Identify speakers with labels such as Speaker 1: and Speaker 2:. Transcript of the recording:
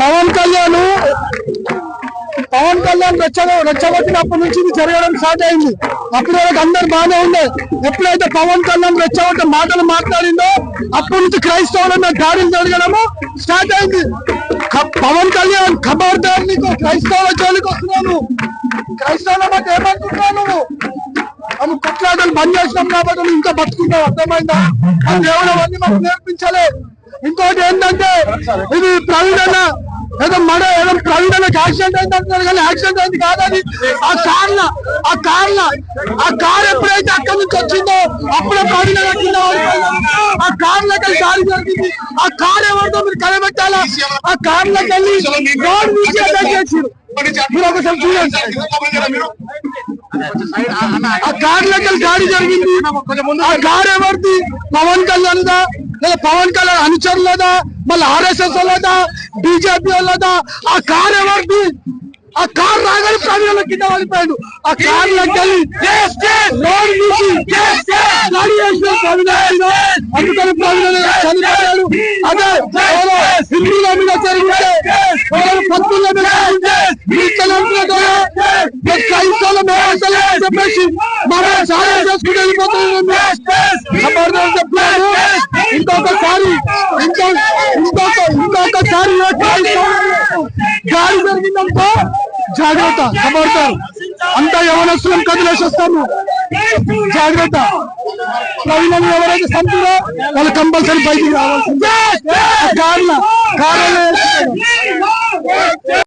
Speaker 1: పవన్ కళ్యాణ్ పవన్ కళ్యాణ్ రెచ్చ రెచ్చగొట్టినప్పటి నుంచి ఇది జరగడం స్టార్ట్ అయింది. అప్పుడు వరకు అందరు బాగానే ఉండే. ఎప్పుడైతే పవన్ కళ్యాణ్ రెచ్చగొట్టే మాటలు మాట్లాడిందో అప్పటి నుంచి క్రైస్తవుల మీద దాడులు జరగడము స్టార్ట్ అయింది. పవన్ కళ్యాణ్ ఖబర్దార్ నీకు క్రైస్తవుల జోలికి వస్తున్నాను. క్రైస్తవుల మాట ఏమనుకుంటున్నావు నువ్వు? ఆమె కొట్లాటలు బంద్ చేసినాం కాబట్టి ఇంకా బతుకుంటావు. అర్థమైందా? దేవుడు అవన్నీ మాకు నేర్పించలే. ఇంకోటి ఏంటంటే ఇది ప్రవీణ ఏదో మడ ఏదో ప్రవీణ యాక్సిడెంట్ అయింది అంటున్నారు కానీ యాక్సిడెంట్ అయింది కాదని ఆ కార్ల ఆ కార్ల ఆ కార్ ఎప్పుడైతే అక్కడి నుంచి వచ్చిందో అప్పుడే ప్రవీణ అన్న కింద ఆ కార్లకి దారి జరిగింది. ఆ కార్ ఎవరితో మీరు కనిపెట్టాలా? ఆ కార్లకి వెళ్ళి రోడ్ నుంచి అటాక్ చేసిండు. మీరు ఒకసారి చూడండి. ఆ కార్లకి దాడి జరిగింది. ఆ కార్ ఎవరిది? పవన్ కళ్యాణ్ దా లేదా పవన్ కళ్యాణ్ అనుచరులదా మళ్ళీ ఆర్ఎస్ఎస్ వాళ్ళదా బీజేపీ వాళ్ళదా ఆ కార్ ఎవరిది? ఆ కార్ రాగానే ప్రజల కింద పడిపోయాడు. ఆ కార్. అందుకని గారు చనిపోయాడు అదే ఎవరో హిందువుల మీద జరిగితే ఎవరో భక్తుల క్రైస్తవుల చెప్పేసి మనం చాలా వెళ్ళిపోతున్నాం ఖబర్దార్ చెప్తున్నాను ఇంకొకసారి ఇంకో ఇంకొక గాలి జరిగిందంటే జాగ్రత్త ఖబర్దార్ అంతా యవనస్తులం కదిలేసేస్తాము జాగ్రత్త. ప్రవీణ్ ఎవరైతే సంతులో వాళ్ళు కంపల్సరీ బయటికి రావాల్సిందే. కార్ల కార్యాలయం